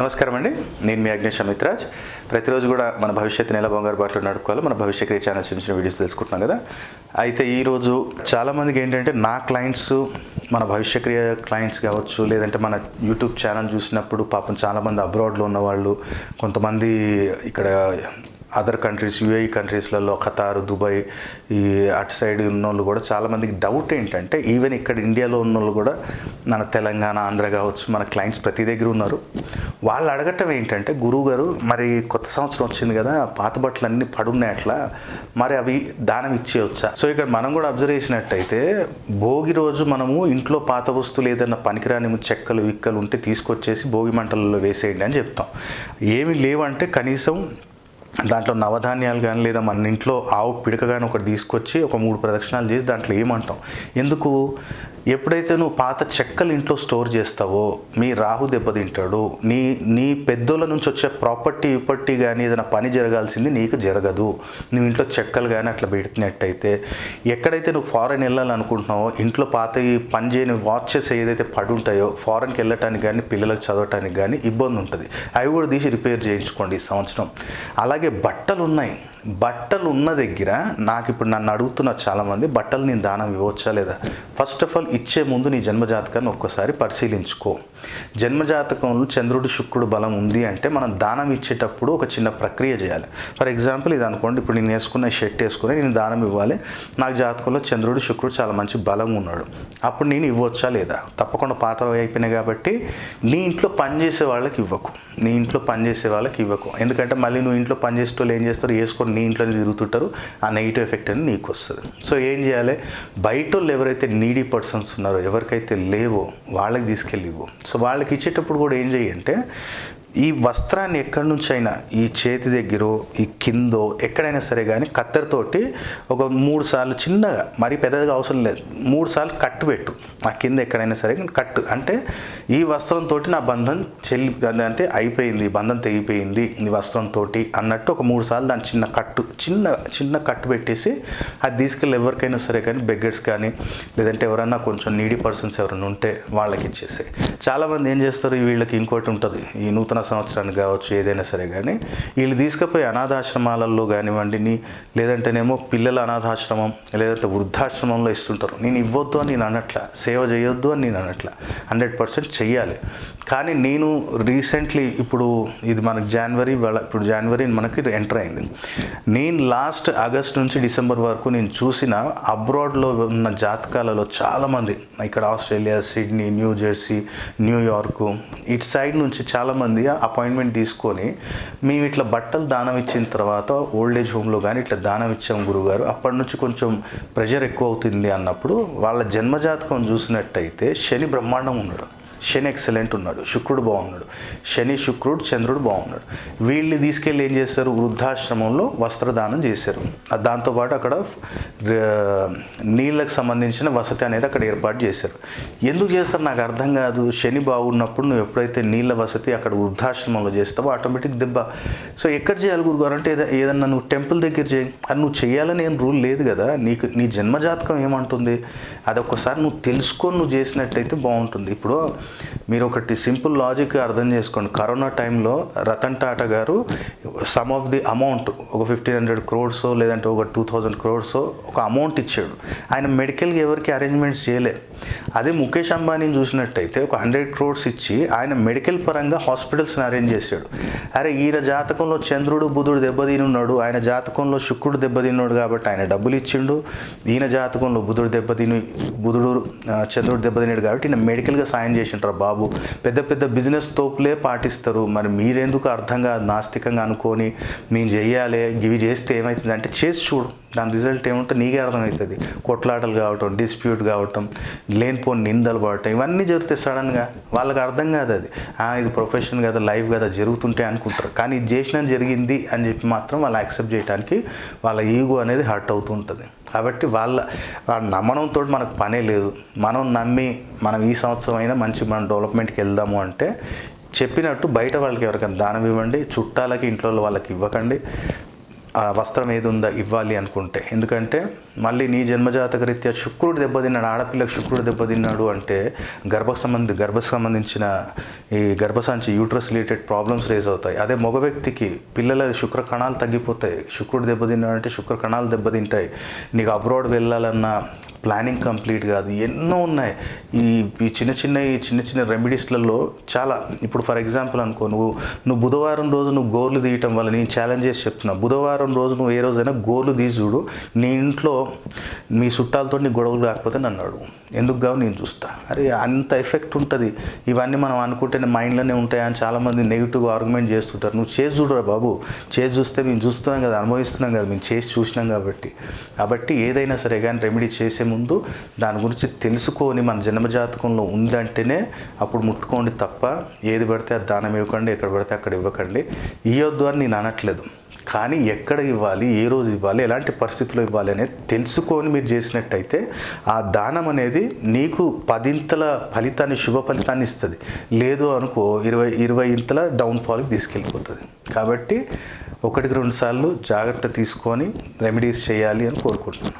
నమస్కారం అండి. నేను మీ అగ్నేష్ అమిత్రాజ్. ప్రతిరోజు కూడా మన భవిష్యత్తు నెల బంగారు బాటలో నడుపుకోవాలి. మన భవిష్య క్రియ ఛానల్ చిన్న వీడియోస్ తెలుసుకుంటున్నాం కదా. అయితే ఈరోజు చాలామందికి ఏంటంటే నా క్లయింట్స్ మన భవిష్య క్రియ క్లయింట్స్ కావచ్చు లేదంటే మన యూట్యూబ్ ఛానల్ చూసినప్పుడు పాపం చాలామంది అబ్రాడ్లో ఉన్నవాళ్ళు కొంతమంది ఇక్కడ అదర్ కంట్రీస్ యూఏఈ కంట్రీస్లలో ఖతార్ దుబాయ్ ఈ అటు సైడ్ ఉన్నోళ్ళు కూడా చాలామందికి డౌట్ ఏంటంటే ఈవెన్ ఇక్కడ ఇండియాలో ఉన్న వాళ్ళు కూడా మన తెలంగాణ ఆంధ్ర కావచ్చు మన క్లయింట్స్ ప్రతి దగ్గర ఉన్నారు. వాళ్ళు అడగటం ఏంటంటే గురువు గారు మరి కొత్త సంవత్సరం వచ్చింది కదా పాత బట్టలు అన్నీ పడున్నాయి అట్లా మరి అవి దానం ఇచ్చేయొచ్చా? సో ఇక్కడ మనం కూడా అబ్జర్వ్ చేసినట్టయితే భోగి రోజు మనము ఇంట్లో పాత వస్తువులు ఏదైనా పనికిరాని చెక్కలు విక్కలు ఉంటే తీసుకొచ్చేసి భోగి మంటలలో వేసేయండి అని చెప్తాం. ఏమి లేవంటే కనీసం దాంట్లో నవధాన్యాలు కానీ లేదా మన ఇంట్లో ఆవు పిడక కానీ ఒకటి తీసుకొచ్చి ఒక మూడు ప్రదక్షిణాలు చేసి దాంట్లో ఏమంటాం? ఎందుకు? ఎప్పుడైతే నువ్వు పాత చెక్కలు ఇంట్లో స్టోర్ చేస్తావో మీ రాహు దెబ్బతింటాడు నీ నీ పెద్దోళ్ళ నుంచి వచ్చే ప్రాపర్టీ ఇప్పటి కానీ ఏదైనా పని జరగాల్సింది నీకు జరగదు. నువ్వు ఇంట్లో చెక్కలు కానీ అట్లా పెడుతున్నట్టయితే ఎక్కడైతే నువ్వు ఫారెన్ వెళ్ళాలనుకుంటున్నావో ఇంట్లో పాత ఈ పని చేయని వాచెస్ ఏదైతే పడి ఉంటాయో ఫారెన్కి వెళ్ళటానికి కానీ పిల్లలకు చదవటానికి కానీ ఇబ్బంది ఉంటుంది. అవి కూడా తీసి రిపేర్ చేయించుకోండి ఈ సంవత్సరం. అలాగే బట్టలు ఉన్నాయి బట్టలు ఉన్న దగ్గర నాకు ఇప్పుడు నన్ను అడుగుతున్నారు చాలామంది బట్టలు నేను దానం ఇవ్వచ్చా లేదా? ఫస్ట్ ఆఫ్ ఆల్ ఇచ్చే ముందు నీ జన్మజాతకాన్ని ఒక్కసారి పరిశీలించుకో. జన్మజాతకంలో చంద్రుడు శుక్రుడు బలం ఉంది అంటే మనం దానం ఇచ్చేటప్పుడు ఒక చిన్న ప్రక్రియ చేయాలి. ఫర్ ఎగ్జాంపుల్ ఇది అనుకోండి ఇప్పుడు నేను వేసుకున్న షర్ట్ వేసుకుని నేను దానం ఇవ్వాలి. నాకు జాతకంలో చంద్రుడు శుక్రుడు చాలా మంచి బలం ఉన్నాడు. అప్పుడు నేను ఇవ్వచ్చా లేదా? తప్పకుండా పాత అయిపోయినాయి కాబట్టి నీ ఇంట్లో పనిచేసే వాళ్ళకి ఇవ్వకు. నీ ఇంట్లో పనిచేసే వాళ్ళకి ఇవ్వకు. ఎందుకంటే మళ్ళీ నువ్వు ఇంట్లో పనిచేసే వాళ్ళు ఏం చేస్తారు? వేసుకొని నీ ఇంట్లోనే తిరుగుతుంటారు. ఆ నెగిటివ్ ఎఫెక్ట్ అనేది నీకు వస్తుంది. సో ఏం చేయాలి? బయట వాళ్ళు ఎవరైతే నీడీ పర్సన్స్ ఉన్నారో ఎవరికైతే లేవో వాళ్ళకి తీసుకెళ్ళి ఇవ్వు. సో వాళ్ళకి ఇచ్చేటప్పుడు కూడా ఏం చేయంటే ఈ వస్త్రాన్ని ఎక్కడి నుంచి అయినా ఈ చేతి దగ్గర ఈ కిందో ఎక్కడైనా సరే కానీ కత్తెరతోటి ఒక మూడు సార్లు చిన్నగా మరీ పెద్దగా అవసరం లేదు. మూడు సార్లు కట్టు పెట్టు. ఆ కింద ఎక్కడైనా సరే కానీ కట్టు. అంటే ఈ వస్త్రంతో నా బంధం చెల్లి అంటే అయిపోయింది బంధం తెగిపోయింది ఈ వస్త్రంతో అన్నట్టు ఒక మూడు సార్లు దాని చిన్న కట్టు చిన్న చిన్న కట్టు పెట్టేసి అది తీసుకెళ్ళి ఎవరికైనా సరే కానీ బెగ్గర్స్ కానీ లేదంటే ఎవరైనా కొంచెం నీడీ పర్సన్స్ ఎవరైనా ఉంటే వాళ్ళకి ఇచ్చేసి. చాలామంది ఏం చేస్తారు? వీళ్ళకి ఇంకోటి ఉంటుంది. ఈ నూతన సంవత్సరానికి కావచ్చు ఏదైనా సరే కానీ వీళ్ళు తీసుకుపోయి అనాథాశ్రమాలలో కానివ్వండి నీ లేదంటేనేమో పిల్లల అనాథాశ్రమం లేదంటే వృద్ధాశ్రమంలో ఇస్తుంటారు. నేను ఇవ్వద్దు అని నేను అనట్లా సేవ చేయొద్దు అని నేను అనట్లా హండ్రెడ్ పర్సెంట్ చెయ్యాలి. కానీ నేను రీసెంట్లీ ఇప్పుడు ఇది మనకు జనవరి ఇప్పుడు జనవరి మనకి ఎంటర్ అయింది. నేను లాస్ట్ ఆగస్ట్ నుంచి డిసెంబర్ వరకు నేను చూసిన అబ్రాడ్లో ఉన్న జాతకాలలో చాలామంది ఇక్కడ Australia Sydney New Jersey New York ఇటు సైడ్ నుంచి చాలామంది అపాయింట్మెంట్ తీసుకొని మేము ఇట్లా బట్టలు దానం ఇచ్చిన తర్వాత ఓల్డ్ ఏజ్ హోమ్లో కానీ ఇట్లా దానం ఇచ్చాం గురుగారు. అప్పటి నుంచి కొంచెం ప్రెషర్ ఎక్కువ అవుతుంది అన్నప్పుడు వాళ్ళ జన్మజాతకం చూసినట్టయితే శని బ్రహ్మాండం ఉన్నాడు. శని ఎక్సలెంట్ ఉన్నాడు శుక్రుడు బాగున్నాడు. శని శుక్రుడు చంద్రుడు బాగున్నాడు. వీళ్ళని తీసుకెళ్ళి ఏం చేస్తారు? వృద్ధాశ్రమంలో వస్త్రదానం చేశారు. దాంతోపాటు అక్కడ నీళ్ళకు సంబంధించిన వసతి అనేది అక్కడ ఏర్పాటు చేశారు. ఎందుకు చేస్తారు? నాకు అర్థం కాదు. శని బాగున్నప్పుడు నువ్వు ఎప్పుడైతే నీళ్ళ వసతి అక్కడ వృద్ధాశ్రమంలో చేస్తావో ఆటోమేటిక్ దెబ్బ. సో ఎక్కడ చేయాలి గురుగారు? అంటే ఏదన్నా నువ్వు టెంపుల్ దగ్గర చేయి. అది నువ్వు చేయాలని ఏం రూల్ లేదు కదా. నీకు నీ జన్మజాతకం ఏమంటుంది? అది ఒక్కసారి నువ్వు తెలుసుకొని నువ్వు చేసినట్టయితే బాగుంటుంది. ఇప్పుడు మీరు ఒకటి సింపుల్ లాజిక్ అర్థం చేసుకోండి. కరోనా టైంలో Ratan Tata garu some of the amount ఒక ఫిఫ్టీన్ హండ్రెడ్ క్రోడ్స్ లేదంటే ఒక టూ థౌజండ్ క్రోడ్స్ ఒక అమౌంట్ ఇచ్చాడు. ఆయన మెడికల్కి ఎవరికి అరేంజ్మెంట్స్ చేయలే. అదే ముఖేష్ అంబానీని చూసినట్టయితే ఒక హండ్రెడ్ క్రోడ్స్ ఇచ్చి ఆయన మెడికల్ పరంగా హాస్పిటల్స్ని అరేంజ్ చేశాడు. అరే ఈయన జాతకంలో చంద్రుడు బుధుడు దెబ్బతిని ఉన్నాడు ఆయన జాతకంలో శుక్రుడు దెబ్బతిన్నాడు కాబట్టి ఆయన డబ్బులు ఇచ్చిండు. ఈయన జాతకంలో బుధుడు దెబ్బతిని బుధుడు చంద్రుడు దెబ్బతిన్నాడు కాబట్టి ఈయన మెడికల్గా సాయం చేసింటారు బాబు. పెద్ద పెద్ద బిజినెస్ తోపులే పాటిస్తారు. మరి మీరెందుకు అర్థంగా నాస్తికంగా అనుకొని? మేము చేయాలి ఇవి చేస్తే ఏమవుతుందంటే చేసి చూడు. దాని రిజల్ట్ ఏముంటే నీకే అర్థమవుతుంది. కొట్లాటలు కావటం డిస్ప్యూట్ కావటం లేనిపోని నిందలు పడటం ఇవన్నీ జరుగుతాయి సడన్గా వాళ్ళకి అర్థం కాదు అది. ఇది ప్రొఫెషన్ కదా లైఫ్ కదా జరుగుతుంటే అనుకుంటారు. కానీ ఇది చేసిన జరిగింది అని చెప్పి మాత్రం వాళ్ళు యాక్సెప్ట్ చేయడానికి వాళ్ళ ఈగో అనేది హర్ట్ అవుతూ ఉంటుంది. కాబట్టి వాళ్ళ నమ్మడంతో మనకు పనే లేదు. మనం నమ్మి మనం ఈ సంవత్సరం అయినా మంచి మనం డెవలప్మెంట్కి వెళ్దాము అంటే చెప్పినట్టు బయట వాళ్ళకి ఎవరికైనా దానం ఇవ్వండి చుట్టాలకి ఇంట్లో వాళ్ళకి ఇవ్వకండి. ఆ వస్త్రం ఏది ఉందా ఇవ్వాలి అనుకుంటే. ఎందుకంటే మళ్ళీ నీ జన్మజాతక రీత్యా శుక్రుడు దెబ్బతిన్నాడు ఆడపిల్లకు శుక్రుడు దెబ్బతిన్నాడు అంటే గర్భ సంబంధి గర్భ సంబంధించిన ఈ గర్భసంచి యూట్రస్ రిలేటెడ్ ప్రాబ్లమ్స్ రేజ్ అవుతాయి. అదే మగ వ్యక్తికి పిల్లల శుక్ర కణాలు తగ్గిపోతాయి. శుక్రుడు దెబ్బతిన్నాడు అంటే శుక్ర కణాలు దెబ్బతింటాయి. నీకు అబ్రాడ్ వెళ్ళాలన్నా ప్లానింగ్ కంప్లీట్ కాదు. ఎన్నో ఉన్నాయి. ఈ ఈ చిన్న చిన్న ఈ చిన్న చిన్న రెమెడీస్లలో చాలా. ఇప్పుడు ఫర్ ఎగ్జాంపుల్ అనుకో నువ్వు నువ్వు బుధవారం రోజు నువ్వు గోర్లు తీయటం వల్ల నేను ఛాలెంజ్ చేసి చెప్తున్నా. బుధవారం రోజు నువ్వు ఏ రోజైనా గోర్లు తీసి చూడు. నీ ఇంట్లో మీ చుట్టాలతో నీ గొడవలు కాకపోతే నన్ను అడుగు. ఎందుకు కావు? నేను చూస్తా. అరే అంత ఎఫెక్ట్ ఉంటుంది. ఇవన్నీ మనం అనుకుంటేనే మైండ్లోనే ఉంటాయి అని చాలామంది నెగిటివ్ ఆర్గ్యుమెంట్ చేస్తుంటారు. నువ్వు చేసి చూడరా బాబు. చేసి చూస్తే మేము చూస్తున్నాం కదా అనుభవిస్తున్నాం కదా మేము చేసి చూసినాం కాబట్టి. కాబట్టి ఏదైనా సరే కానీ రెమెడీ చేసే ముందు దాని గురించి తెలుసుకొని మన జన్మజాతకంలో ఉందంటేనే అప్పుడు ముట్టుకోండి తప్ప ఏది పడితే అది దానం ఇవ్వకండి ఎక్కడ పడితే అక్కడ ఇవ్వకండి. ఇవ్వద్దు అని నేను అనట్లేదు. కానీ ఎక్కడ ఇవ్వాలి ఏ రోజు ఇవ్వాలి ఎలాంటి పరిస్థితుల్లో ఇవ్వాలి అనేది తెలుసుకొని మీరు చేసినట్టయితే ఆ దానం అనేది నీకు పదింతల ఫలితాన్ని శుభ ఫలితాన్ని ఇస్తుంది. లేదు అనుకో ఇరవై ఇరవై ఇంతల డౌన్ఫాల్కి తీసుకెళ్ళిపోతుంది. కాబట్టి ఒకటికి రెండు సార్లు జాగ్రత్త తీసుకొని రెమెడీస్ చేయాలి అని కోరుకుంటున్నాను.